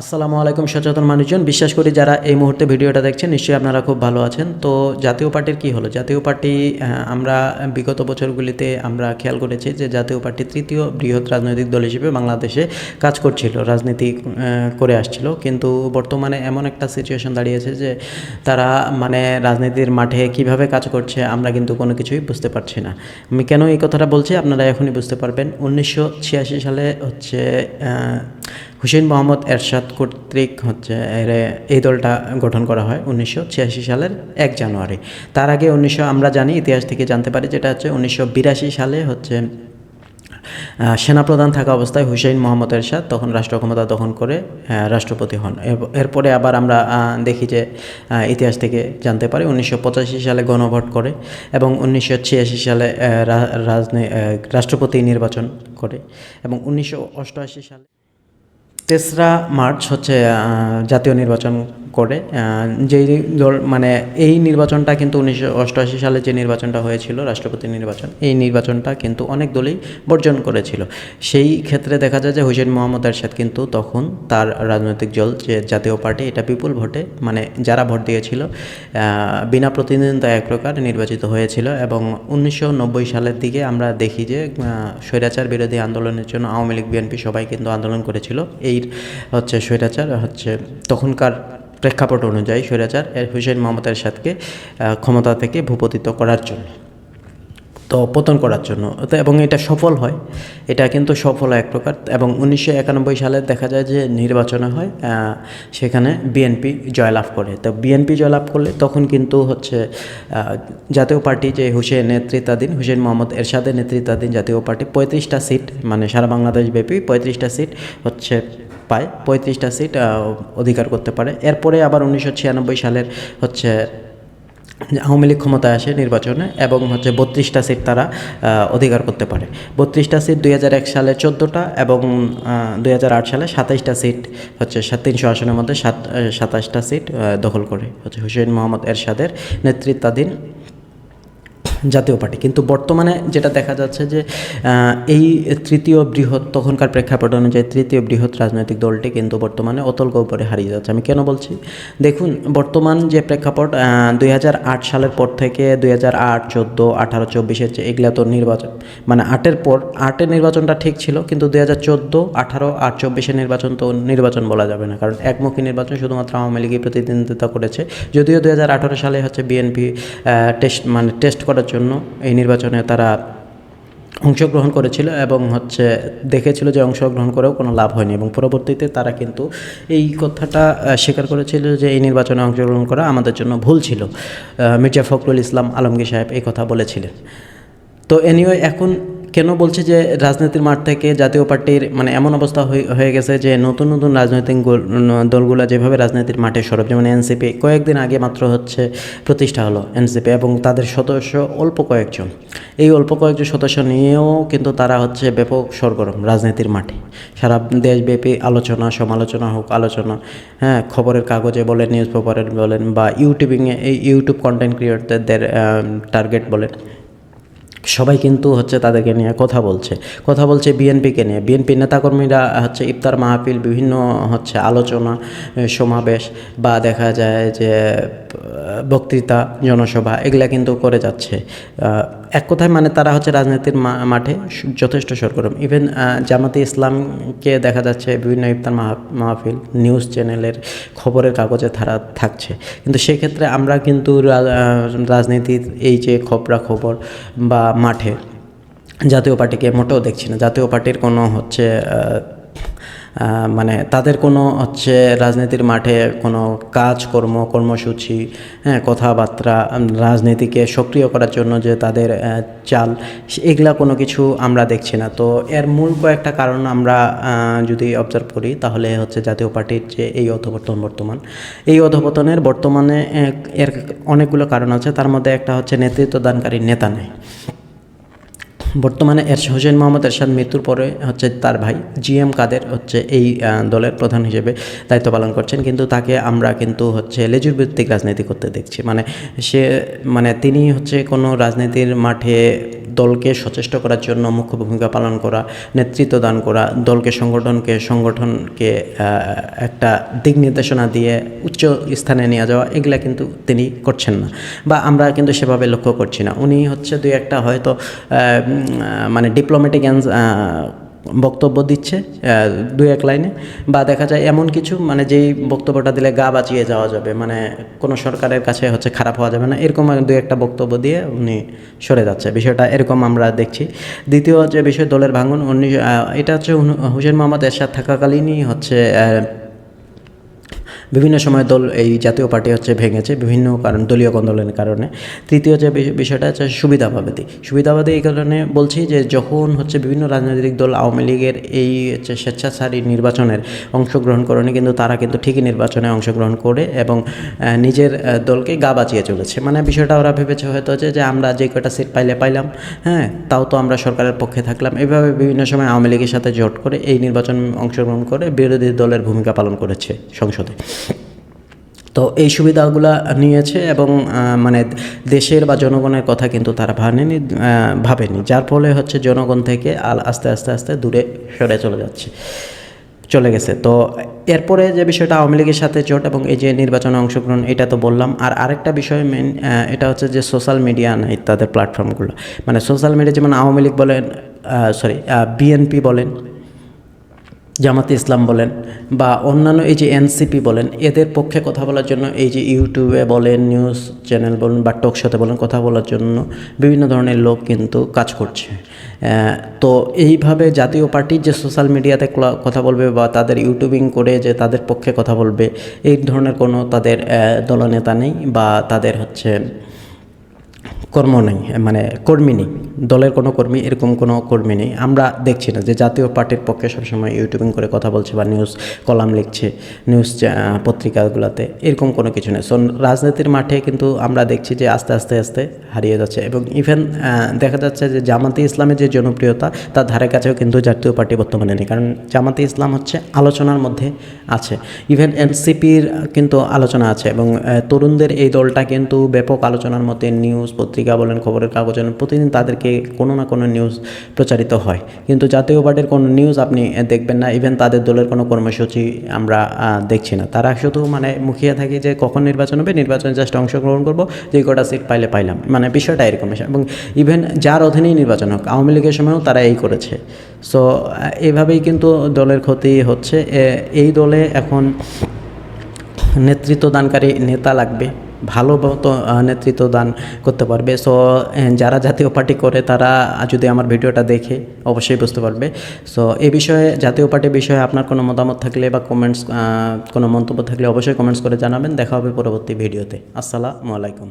আসসালামু আলাইকুম, সচেতন মানুষজন। বিশ্বাস করি যারা এই মুহূর্তে ভিডিওটা দেখছেন, নিশ্চয়ই আপনারা খুব ভালো আছেন। তো জাতীয় পার্টির কি হলো? জাতীয় পার্টি আমরা বিগত বছরগুলিতে আমরা খেয়াল করেছি যে জাতীয় পার্টি তৃতীয় বৃহৎ রাজনৈতিক দল হিসেবে বাংলাদেশে কাজ করছিল, রাজনীতি করে আসছিল। কিন্তু বর্তমানে এমন একটা সিচুয়েশন দাঁড়িয়েছে যে তারা মানে রাজনীতির মাঠে কীভাবে কাজ করছে, আমরা কিন্তু কোনো কিছুই বুঝতে পারছি না। আমি কেন এই কথাটা বলছি? আপনারা এখনই বুঝতে পারবেন। উনিশশো ছিয়াশি সালে হচ্ছে হুসেন মোহাম্মদ এরশাদ কর্তৃক হচ্ছে এই দলটা গঠন করা হয় উনিশশো ছিয়াশি সালের এক জানুয়ারি। তার আগে উনিশশো, আমরা জানি, ইতিহাস থেকে জানতে পারি যেটা হচ্ছে উনিশশো বিরাশি সালে হচ্ছে সেনাপ্রধান থাকা অবস্থায় হুসেইন মোহাম্মদ এরশাদ তখন রাষ্ট্র ক্ষমতা দখল করে রাষ্ট্রপতি হন। এরপরে আবার আমরা দেখি যে ইতিহাস থেকে জানতে পারি উনিশশো পঁচাশি সালে গণভোট করে এবং উনিশশো ছিয়াশি সালে রাজনী রাষ্ট্রপতি নির্বাচন করে এবং উনিশশো অষ্টআশি সালে তেসরা মার্চ হচ্ছে জাতীয় নির্বাচন করে যেই দল মানে এই নির্বাচনটা কিন্তু উনিশশো অষ্টআশি সালে যে নির্বাচনটা হয়েছিল, রাষ্ট্রপতি নির্বাচন, এই নির্বাচনটা কিন্তু অনেক দলই বর্জন করেছিল। সেই ক্ষেত্রে দেখা যায় যে হুসেন মোহাম্মদ এরশাদ কিন্তু তখন তার রাজনৈতিক দল, যে জাতীয় পার্টি, এটা বিপুল ভোটে মানে যারা ভোট দিয়েছিল বিনা প্রতিদ্বন্দ্বিতা এক প্রকার নির্বাচিত হয়েছিল এবং উনিশশো নব্বই সালের দিকে আমরা দেখি যে স্বৈরাচার বিরোধী আন্দোলনের জন্য আওয়ামী লীগ, বিএনপি সবাই কিন্তু আন্দোলন করেছিল। এই হচ্ছে স্বৈরাচার, হচ্ছে তখনকার প্রেক্ষাপট অনুযায়ী স্বৈরাচার এর হুসেন মোহাম্মদ এরশাদকে ক্ষমতা থেকে ভূপতিত করার জন্য, তো পতন করার জন্য। এবং এটা সফল হয়। এটা কিন্তু সফল এক প্রকার। এবং উনিশশো একানব্বই সালে দেখা যায় যে নির্বাচনে হয় সেখানে বিএনপি জয়লাভ করে। তো বিএনপি জয়লাভ করলে তখন কিন্তু হচ্ছে জাতীয় পার্টি যে হুসেন নেতৃত্বাধীন হুসেন মোহাম্মদ এরশাদের নেতৃত্বাধীন জাতীয় পার্টি পঁয়ত্রিশটা সিট মানে সারা বাংলাদেশ ব্যাপী পঁয়ত্রিশটা সিট হচ্ছে পায়, পঁয়ত্রিশটা সিট অধিকার করতে পারে। এরপরে আবার উনিশশো ছিয়ানব্বই সালের হচ্ছে, আওয়ামী লীগ ক্ষমতায় আসে নির্বাচনে এবং হচ্ছে বত্রিশটা সিট তারা অধিকার করতে পারে। বত্রিশটা সিট দুই হাজার এক সালে চোদ্দোটা এবং দুই হাজার আট সালে সাতাইশটা সিট হচ্ছে তিনশো আসনের মধ্যে সাত সাতাশটা সিট দখল করে হচ্ছে হুসেন মোহাম্মদ এরশাদের নেতৃত্বাধীন জাতীয় পার্টি। কিন্তু বর্তমানে যেটা দেখা যাচ্ছে যে এই তৃতীয় বৃহৎ, তখনকার প্রেক্ষাপট অনুযায়ী তৃতীয় বৃহৎ রাজনৈতিক দলটি কিন্তু বর্তমানে অতল গহ্বরে হারিয়ে যাচ্ছে। আমি কেন বলছি? দেখুন, বর্তমান যে প্রেক্ষাপট দুই হাজার আট সালের পর থেকে দুই হাজার আট, চোদ্দ, আঠারো, চব্বিশের যে এগুলা তো নির্বাচন মানে আটের পর, আটের নির্বাচনটা ঠিক ছিল, কিন্তু দুই হাজার চোদ্দ, আঠারো আট চব্বিশের নির্বাচন তো নির্বাচন বলা যাবে না, কারণ একমুখী নির্বাচন শুধুমাত্র আওয়ামী লীগই প্রতিদ্বন্দ্বিতা করেছে। যদিও দুই হাজার আঠারো সালে হচ্ছে বিএনপি টেস্ট মানে টেস্ট করার জন্য এই নির্বাচনে তারা অংশগ্রহণ করেছিল এবং হচ্ছে দেখেছিল যে অংশগ্রহণ করেও কোনো লাভ হয়নি এবং পরবর্তীতে তারা কিন্তু এই কথাটা স্বীকার করেছিল যে এই নির্বাচনে অংশগ্রহণ করা আমাদের জন্য ভুল ছিল। মির্জা ফখরুল ইসলাম আলমগীর সাহেব এই কথা বলেছিলেন। তো এনিওয়ে এখন কেন বলছে যে রাজনীতির মাঠ থেকে জাতীয় পার্টির মানে এমন অবস্থা হয়ে- গেছে যে নতুন নতুন রাজনৈতিক গোল- দলগুলো যেভাবে রাজনীতির মাঠে সরব, যেমন এনসিপি, কয়েকদিন আগে মাত্র হচ্ছে প্রতিষ্ঠা হলো এনসিপি এবং তাদের সদস্য অল্প কয়েকজন। এই অল্প কয়েকজন সদস্য নিয়েও কিন্তু তারা হচ্ছে ব্যাপক সরগরম রাজনীতির মাঠে। সারা দেশব্যাপী আলোচনা, সমালোচনা হোক, আলোচনা হ্যাঁ খবরের কাগজে বলেন, নিউজ পেপারে বলেন বা ইউটিউবিংয়ে, এই ইউটিউব কন্টেন্ট ক্রিয়েটরদের টার্গেট বলেন সবাই কিন্তু হচ্ছে তাদেরকে নিয়ে কথা বলছে। কথা বলছে বিএনপিকে নিয়ে। বিএনপি নেতাকর্মীরা হচ্ছে ইফতার মাহফিল বিভিন্ন হচ্ছে আলোচনা সমাবেশ বা দেখা যায় যে বক্তৃতা, জনসভা, এগুলা কিন্তু করে যাচ্ছে। এক কথায় মানে তারা হচ্ছে রাজনীতির মাঠে যথেষ্ট সরগরম। ইভেন জামাতে ইসলামকে দেখা যাচ্ছে বিভিন্ন ইফতার মাহফিল নিউজ চ্যানেলের খবরের কাগজে তারা থাকছে। কিন্তু সেক্ষেত্রে আমরা কিন্তু রাজনীতির এই যে খবরা খবর বা মাঠে জাতীয় পার্টিকে মোটেও দেখছি না। জাতীয় পার্টির কোনো হচ্ছে মানে তাদের কোনো হচ্ছে রাজনীতির মাঠে কোনো কাজকর্ম, কর্মসূচি হ্যাঁ কথাবার্তা রাজনীতিকে সক্রিয় করার জন্য যে তাদের চাল এগুলা কোনো কিছু আমরা দেখছি না। তো এর মূল কয়েকটা কারণ আমরা যদি অবজার্ভ করি, তাহলে হচ্ছে জাতীয় পার্টির যে এই অধপতন বর্তমান, এই অধপতনের বর্তমানে এর অনেকগুলো কারণ আছে। তার মধ্যে একটা হচ্ছে নেতৃত্ব দানকারী নেতা নেই। বর্তমানে এর হোসেন মোহাম্মদ এরশাদ মৃত্যুর পরে হচ্ছে তার ভাই জি এম কাদের হচ্ছে এই দলের প্রধান হিসেবে দায়িত্ব পালন করছেন। কিন্তু তাকে আমরা কিন্তু হচ্ছে লেজুর ভিত্তিক রাজনীতি করতে দেখছি। মানে সে মানে তিনি হচ্ছে কোনো রাজনীতির মাঠে দলকে সচেষ্ট করার জন্য মুখ্য ভূমিকা পালন করা, নেতৃত্ব দান করা, দলকে সংগঠনকে সংগঠনকে একটা দিক নির্দেশনা দিয়ে উচ্চ স্থানে নিয়ে যাওয়া, এগুলা কিন্তু তিনি করছেন না। বা আমরা কিন্তু সেভাবে লক্ষ্য করছি না। উনি হচ্ছে দুই একটা হয়তো মানে ডিপ্লোম্যাটিক বক্তব্য দিচ্ছে দু এক লাইনে। বা দেখা যায় এমন কিছু মানে যেই বক্তব্যটা দিলে গা বাঁচিয়ে যাওয়া যাবে মানে কোনো সরকারের কাছে হচ্ছে খারাপ হওয়া যাবে না, এরকম দু একটা বক্তব্য দিয়ে উনি সরে যাচ্ছে। বিষয়টা এরকম আমরা দেখছি। দ্বিতীয় যে বিষয়, দলের ভাঙন, উনি এটা হচ্ছে হুসেন মোহাম্মদ এরশাদ থাকাকালীনই হচ্ছে বিভিন্ন সময় দল, এই জাতীয় পার্টি হচ্ছে ভেঙেছে বিভিন্ন কারণ, দলীয় আন্দোলনের কারণে। তৃতীয় যে বিষয়টা হচ্ছে সুবিধাবাদী। সুবিধাবাদী এই কারণে বলছি যে যখন হচ্ছে বিভিন্ন রাজনৈতিক দল আওয়ামী লীগের এই হচ্ছে স্বেচ্ছাচারী নির্বাচনের অংশগ্রহণ করেনি, কিন্তু তারা কিন্তু ঠিকই নির্বাচনে অংশগ্রহণ করে এবং নিজের দলকে গা বাঁচিয়ে চলেছে। মানে বিষয়টা ওরা ভেবেছে হয়তো যে যে আমরা যে কটা সিট পাইলে পাইলাম হ্যাঁ তাও তো আমরা সরকারের পক্ষে থাকলাম। এভাবে বিভিন্ন সময় আওয়ামী লীগের সাথে জোট করে এই নির্বাচন অংশগ্রহণ করে বিরোধী দলের ভূমিকা পালন করেছে সংসদে। তো এই সুবিধাগুলো নিয়েছে এবং মানে দেশের বা জনগণের কথা কিন্তু তারা ভাবেনি ভাবেনি। যার ফলে হচ্ছে জনগণ থেকে আল, আস্তে আস্তে আস্তে দূরে সরে চলে যাচ্ছে, চলে গেছে। তো এরপরে যে বিষয়টা আওয়ামী লীগের সাথে জোট এবং এই যে নির্বাচনে অংশগ্রহণ, এটা তো বললাম। আর আরেকটা বিষয় মেন এটা হচ্ছে যে সোশ্যাল মিডিয়া না তাদের প্ল্যাটফর্মগুলো মানে সোশ্যাল মিডিয়া যেমন আওয়ামী লীগ বলেন সরি বিএনপি বলেন জামাতে ইসলাম বলেন বা অন্যান্য এই যে এনসিপি বলেন, এদের পক্ষে কথা বলার জন্য এই যে ইউটিউবে বলেন, নিউজ চ্যানেল বলেন বা টক সাথে বলেন কথা বলার জন্য বিভিন্ন ধরনের লোক কিন্তু কাজ করছে। তো এইভাবে জাতীয় পার্টির যে সোশ্যাল মিডিয়াতে কথা বলবে বা তাদের ইউটিউবিং করে যে তাদের পক্ষে কথা বলবে, এই ধরনের কোনো তাদের দলনেতা নেই বা তাদের হচ্ছে কর্ম নেই মানে কর্মী নেই, দলের কোনো কর্মী, এরকম কোনো কর্মী নেই। আমরা দেখছি না যে জাতীয় পার্টির পক্ষে সবসময় ইউটিউবিং করে কথা বলছে বা নিউজ কলাম লিখছে নিউজ পত্রিকাগুলোতে, এরকম কোনো কিছু নেই। সো রাজনীতির মাঠে কিন্তু আমরা দেখছি যে আস্তে আস্তে আস্তে হারিয়ে যাচ্ছে এবং ইভেন দেখা যাচ্ছে যে জামাতি ইসলামের যে জনপ্রিয়তা, তার ধারে কাছেও কিন্তু জাতীয় পার্টি বর্তমানে নেই। কারণ জামাতি ইসলাম হচ্ছে আলোচনার মধ্যে আছে। ইভেন এনসিপির কিন্তু আলোচনা আছে এবং তরুণদের এই দলটা কিন্তু ব্যাপক আলোচনার মধ্যে নিউজ পত্রিকা বলেন, খবরের কাগজ বলেন, প্রতিদিন তাদেরকে কোনো না কোনো নিউজ প্রচারিত হয়। কিন্তু জাতীয় পার্টির কোনো নিউজ আপনি দেখবেন না ইভেন তাদের দলের কোনো কর্মসূচি আমরা দেখছি না। তারা শুধু মানে মুখিয়ে থাকে যে কখন নির্বাচন হবে, নির্বাচনে জাস্ট অংশগ্রহণ করব, যে কটা সিট পাইলে পাইলাম। মানে বিষয়টা এরকম। এবং ইভেন যার অধীনেই নির্বাচন হোক, আওয়ামী লীগের সময়ও তারা এই করেছে। সো এইভাবেই কিন্তু দলের ক্ষতি হচ্ছে। এই দলে এখন নেতৃত্ব দানকারী নেতা লাগবে। ভালো মতো নেতৃত্ব দান করতে পারবে। সো যারা জাতীয় পার্টি করে, তারা যদি আমার ভিডিওটা দেখে, অবশ্যই বুঝতে পারবে। সো এ বিষয়ে, জাতীয় পার্টি বিষয়ে আপনার কোনো মতামত থাকলে বা কমেন্টস কোনো মন্তব্য থাকলে অবশ্যই কমেন্টস করে জানাবেন। দেখা হবে পরবর্তী ভিডিওতে। আসসালামু আলাইকুম।